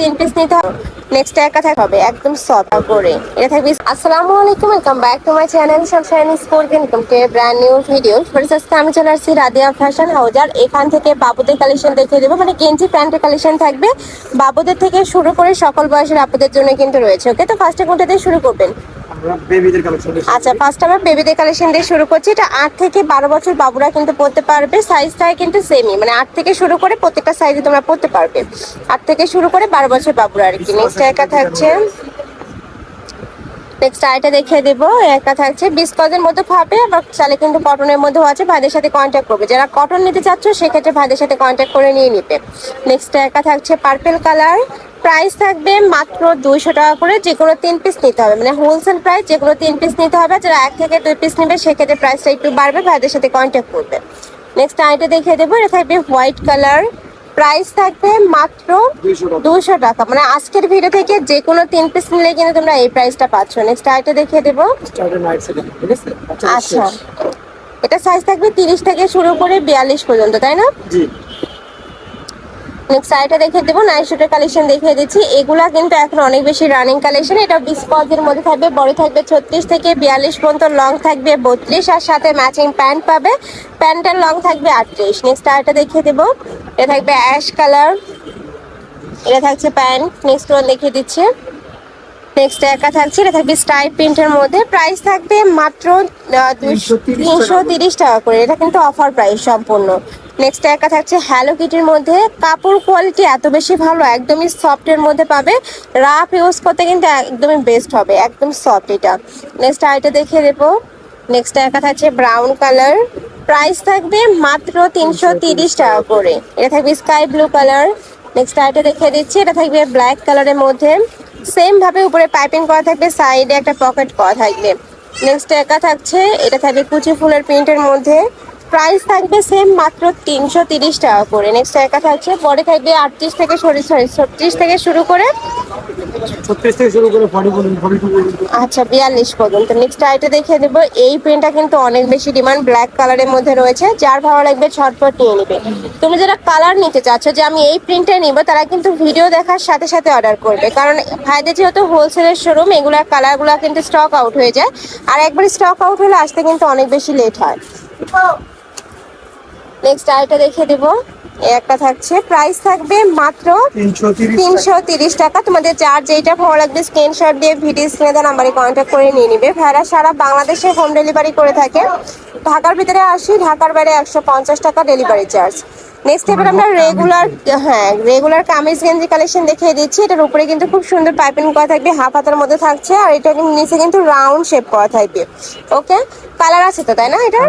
তিন পিস নিতে হবে নেক্সট হবে, একদম করে এটা আসসালামু আলাইকুম চ্যানেল ব্র্যান্ড ভিডিও আমি চলে আসছি রাদিয়া ফ্যাশন এখান থেকে বাবুদের কালেকশন দেখিয়ে দেবো। মানে গেঞ্জি প্যান্টের কালেকশন থাকবে। বাবুদের থেকে শুরু করে সকল বয়সের আপুদের জন্য কিন্তু রয়েছে ওকে তো ফার্স্টে কোনটা দিয়ে শুরু করবেন? আচ্ছা ফার্স্ট আমরা বেবিদের কালেকশন দিয়ে শুরু করছি। এটা আট থেকে বারো বছর বাবুরা কিন্তু পড়তে পারবে। সাইজটাই কিন্তু সেমই মানে আট থেকে শুরু করে প্রত্যেকটা সাইজে তোমরা পড়তে পারবে। আট থেকে শুরু করে বারো বছর বাবুরা আর কি। নেক্সট একা থাকছে। নেক্সট আইটা দেখিয়ে দেবো। একা থাকছে বিশ গজের মধ্যে পাবে আবার চালে কিন্তু কটনের মধ্যেও আছে, ভাইদের সাথে কন্ট্যাক্ট করবে। যারা কটন নিতে চাচ্ছ, সেক্ষেত্রে ভাইদের সাথে কন্ট্যাক্ট করে নিয়ে নিবে। নেক্সট একা থাকছে পার্পেল কালার প্রাইস থাকবে মাত্র দুইশো টাকা করে যে কোনো তিন পিস নিতে হবে। মানে হোলসেল প্রাইস যে কোনো তিন পিস নিতে হবে। যারা এক থেকে দুই পিস নেবে, সেক্ষেত্রে প্রাইসটা একটু বাড়বে, ভাইদের সাথে কন্ট্যাক্ট করবে। নেক্সট আইটা দেখিয়ে দেবো, এটা থাকবে হোয়াইট কালার প্রাইস থাকবে মাত্র দুশো টাকা। মানে আজকের ভিডিও থেকে যে কোনো তিন পিস নিলে কিন্তু তোমরা এই প্রাইসটা পাচ্ছ। নেক্সট আইটা দেখিয়ে দেবো। আছে? আচ্ছা এটা সাইজ থাকবে তিরিশ থেকে শুরু করে বিয়াল্লিশ পর্যন্ত তাই না? নেক্সট আইটা দেখিয়ে দেবো নাইট শুটের কালেকশন দেখিয়ে দিচ্ছি। এগুলা কিন্তু এখন অনেক বেশি রানিং কালেকশন এটা বিশ পজের মধ্যে থাকবে, বড় থাকবে ছত্রিশ থেকে বিয়াল্লিশ পর্যন্ত লং থাকবে বত্রিশ, আর সাথে ম্যাচিং প্যান্ট পাবে। প্যান্টের লং থাকবে আটত্রিশ। নেক্সট আইটা দেখিয়ে দেবো। এটা থাকবে অ্যাশ কালার এটা থাকছে প্যান্ট নেক্সট ওয়ান দেখিয়ে দিচ্ছি। নেক্সট একা থাকছে এটা থাকবে স্টাইপ প্রিন্টের মধ্যে। প্রাইস থাকবে মাত্র তিনশো তিরিশ টাকা। করে। এটা কিন্তু অফার প্রাইস সম্পূর্ণ। নেক্সট একা থাকছে হ্যালো কিটির মধ্যে। কাপড় কোয়ালিটি এত বেশি ভালো একদমই সফটের মধ্যে পাবে। রাফ ইউজ করতে কিন্তু একদমই বেস্ট হবে একদম সফট এটা। নেক্সট আইটা দেখে দেবো। নেক্সট একা থাকছে ব্রাউন কালার প্রাইস থাকবে মাত্র তিনশো তিরিশ টাকা করে। এটা থাকবে স্কাই ব্লু কালার নেক্সট আইটা দেখে দিচ্ছি এটা থাকবে ব্ল্যাক কালারের মধ্যে। সেম ভাবে উপরে পাইপিং করা থাকবে সাইডে একটা পকেট করা থাকবে। নেক্সট একা থাকছে, এটা থাকবে কুচি ফুলের প্রিন্টের মধ্যে। প্রাইস থাকবে সেম মাত্র তিনশো তিরিশ টাকা করে। নেক্সট একা থাকছে, পরে থাকবে আটত্রিশ থেকে সরি সরি, ছত্রিশ থেকে শুরু করে 36 থেকে শুরু করে 40 পর্যন্ত আচ্ছা বিয়াল্লিশ পর্যন্ত। নেক্সট আইটা দেখিয়ে দেবো। এই প্রিন্টটা কিন্তু অনেক বেশি ডিমান্ড ব্ল্যাক কালারের মধ্যে রয়েছে। যার ভালো লাগবে ছটপট নিয়ে নিবে। তুমি যারা কালার নিতে চাচ্ছ, যে আমি এই প্রিন্টটা নিব, তারা কিন্তু ভিডিও দেখার সাথে সাথে অর্ডার করবে। কারণ ভাইদের যেহেতু হোলসেলের শোরুম এগুলার কালারগুলো কিন্তু স্টক আউট হয়ে যায়। আর একবার স্টক আউট হলে আসতে কিন্তু অনেক বেশি লেট হয়। নেক্সট আইটা দেখিয়ে দেবো। একটা থাকছে। প্রাইস থাকবে মাত্র তিনশো তিরিশ টাকা। তোমাদের যার যেটা ভালো লাগবে স্ক্রিনশট দিয়ে ভিডিও স্ক্রিনে নাম্বারে কন্ট্যাক্ট করে নিয়ে নিবে। ভাইরা সারা বাংলাদেশে হোম ডেলিভারি করে থাকে। ঢাকার ভিতরে আসি, ঢাকার বাইরে একশো পঞ্চাশ টাকা ডেলিভারি চার্জ নেক্সট এবার আমরা রেগুলার হ্যাঁ রেগুলার কামিজ গেঞ্জি কালেকশন দেখিয়ে দিচ্ছি। এটার উপরে কিন্তু খুব সুন্দর পাইপিং করা থাকবে হাফ হাতার মধ্যে থাকছে আর এটা কিন্তু নিচে কিন্তু রাউন্ড শেপ করা থাকবে। ওকে কালার আছে তো তাই না এটা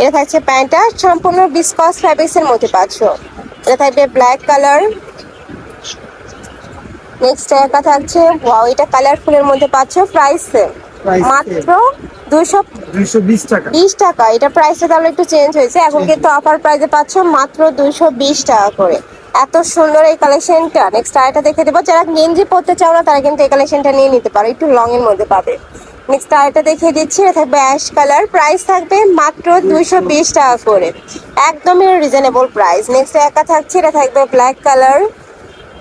এটা থাকছে প্যান্টটা সম্পূর্ণ বিসকস ফ্যাব্রিক্স এর মধ্যে পাচ্ছ। এটা থাকবে ব্ল্যাক কালার নেক্সট একটা থাকছে ওয়াও এটা কালারফুলের মধ্যে পাচ্ছ প্রাইস Price মাত্র দুশো 220 টাকা। বিশ টাকা। এটা প্রাইসটা তাহলে একটু চেঞ্জ হয়েছে। এখন কিন্তু অফার প্রাইসে পাচ্ছ মাত্র দুশো বিশ টাকা করে। এত সুন্দর এই কালেকশনটা নেক্সট আরেকটা দেখে দেবো। যারা গেঞ্জি পরতে চাও না তারা কিন্তু এই কালেকশনটা নিয়ে নিতে পারো। একটু লং এর মধ্যে পাবে। নেক্সট আরেকটা দেখিয়ে দিচ্ছি। এটা থাকবে অ্যাশ কালার প্রাইস থাকবে মাত্র দুইশো বিশ টাকা করে। একদমই রিজনেবল প্রাইস নেক্সট একা থাকছে। এটা থাকবে ব্ল্যাক কালার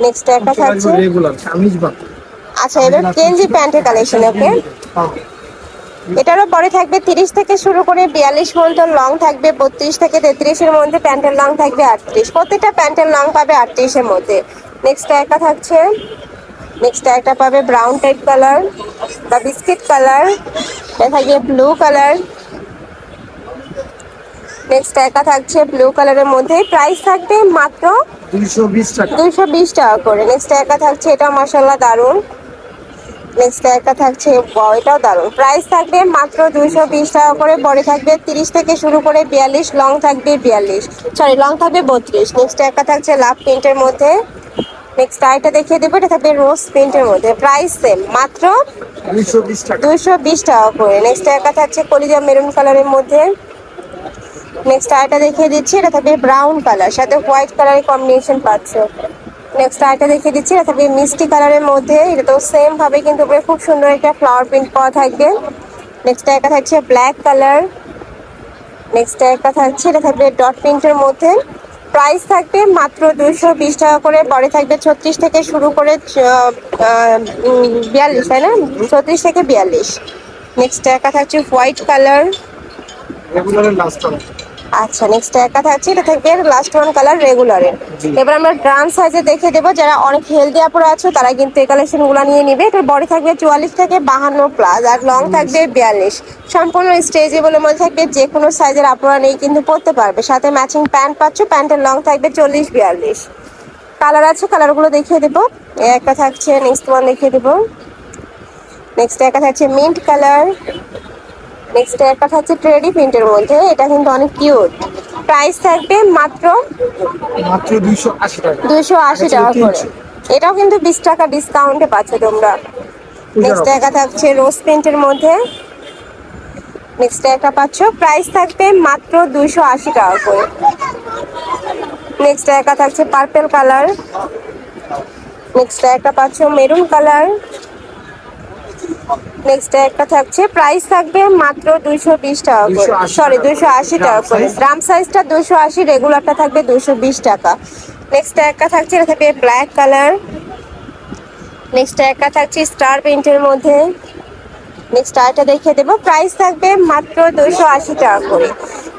নেক্সট একা থাকছে আচ্ছা এবার গেঞ্জি প্যান্টের কালেকশন ওকে এটারও পরে থাকবে তিরিশ থেকে শুরু করে বিয়াল্লিশ পর্যন্ত লং থাকবে বত্রিশ থেকে তেত্রিশের মধ্যে প্যান্টের লং থাকবে আটত্রিশ। প্রত্যেকটা প্যান্টের লং পাবে আটত্রিশের মধ্যে। নেক্সট একটা থাকছে। নেক্সট একটা পাবে ব্রাউন টাইপ কালার বা বিস্কিট কালার এটা থাকবে ব্লু কালার নেক্সট একা থাকছে ব্লু কালারের মধ্যে। প্রাইস থাকবে মাত্র 220 টাকা। দুইশো বিশ টাকা করে। নেক্সট একা থাকছে এটা মাসাল্লাহ দারুণ নেক্সট একটা থাকছে এটাও দারুণ প্রাইস থাকবে মাত্র দুইশো বিশ টাকা করে পরে থাকবে তিরিশ থেকে শুরু করে বিয়াল্লিশ লং থাকবে বিয়াল্লিশ। সরি লং থাকবে বত্রিশ। নেক্সট একটা থাকছে লাভ প্রিন্টের মধ্যে। নেক্সট আইটা দেখিয়ে দেবো এটা থাকবে রোজ প্রিন্টের মধ্যে। প্রাইস সেম মাত্র 220 টাকা। দুইশো বিশ টাকা করে। নেক্সট একটা থাকছে কলিজা মেরুন কালারের মধ্যে। নেক্সট আইটা দেখিয়ে দিচ্ছি এটা থাকবে ব্রাউন কালার সাথে হোয়াইট কালারের কম্বিনেশন পাচ্ছ। নেক্সট আইটা দেখিয়ে দিচ্ছি, এটা থাকবে মিষ্টি কালারের মধ্যে, এটা তো সেম ভাবে কিন্তু উপরে খুব সুন্দর একটা ফ্লাওয়ার প্রিন্ট করা থাকবে। নেক্সট একটা থাকছে ব্ল্যাক কালার নেক্সট একটা থাকছে, এটা থাকবে ডট প্রিন্টের মধ্যে। প্রাইস থাকবে মাত্র দুশো বিশ টাকা করে, পরে থাকবে ছত্রিশ থেকে শুরু করে বিয়াল্লিশ, তাই না? ছত্রিশ থেকে বিয়াল্লিশ। নেক্সট একা থাকছে হোয়াইট কালার আচ্ছা নেক্সট একা থাকছে এটা থাকবে লাস্ট ওয়ান কালার রেগুলারের এবার আমরা ড্রাম সাইজে দেখে দেবো যারা অনেক হেলদি আপুরা আছো তারা কিন্তু এই কালেকশনগুলো নিয়ে নিবে। এটার বডি থাকবে চুয়াল্লিশ থেকে বাহান্ন প্লাস আর লং থাকবে বিয়াল্লিশ। সম্পূর্ণ স্ট্রেচেবলের মধ্যে থাকবে যে কোনো সাইজের আপুরা নেই কিন্তু পরতে পারবে। সাথে ম্যাচিং প্যান্ট পাচ্ছ প্যান্টের লং থাকবে চল্লিশ বিয়াল্লিশ। কালার আছে কালারগুলো দেখিয়ে দেবো। একটা থাকছে নেক্সট ওয়ান দেখিয়ে দেবো। নেক্সট একটা থাকছে মিন্ট কালার নেক্সট একটা থাকছে ট্রেডি প্রিন্টের মধ্যে এটা কিন্তু অনেক কিউট প্রাইস থাকবে মাত্র মাত্র দুইশো আশি টাকা। দুশো আশি আচ্ছা, টাকা করে। এটাও কিন্তু বিশ টাকা ডিসকাউন্টে পাচ্ছ তোমরা। নেক্সট একটা থাকছে রোজ প্রিন্টের মধ্যে। নেক্সট একটা পাচ্ছ প্রাইস থাকবে মাত্র দুইশো আশি টাকা করে। নেক্সট একটা থাকছে পার্পেল কালার নেক্সট একটা পাচ্ছ মেরুন কালার নেক্সট একটা থাকছে প্রাইস থাকবে মাত্র দুইশো বিশ টাকা করে। সরি। দুইশো আশি টাকা করে? গ্রাম সাইজটা দুশো আশি রেগুলারটা থাকবে দুশো বিশ টাকা। নেক্সট একটা থাকছে এটা থাকবে ব্ল্যাক কালার নেক্সট একটা থাকছে স্টার প্রিন্টের মধ্যে। নেক্সট আরেকটা দেখিয়ে দেবো। প্রাইস থাকবে মাত্র দুশো আশি টাকা করে।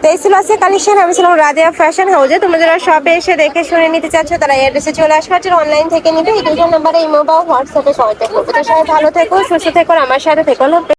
তো এই ছিল আজকে কালেকশন আমি ছিলাম রাজিয়া ফ্যাশন হাউজে তোমরা যারা শপে এসে দেখে শুনে নিতে চাচ্ছ, তারা অ্যাড্রেসে চলে আসবে। আর অনলাইন থেকে নিবে, এই দুটো নাম্বারে ইমো বা হোয়াটসঅ্যাপে সহায়তা করবে। তো সবাই ভালো থেকো, সুস্থ থেকো আমার সাথে থেকো।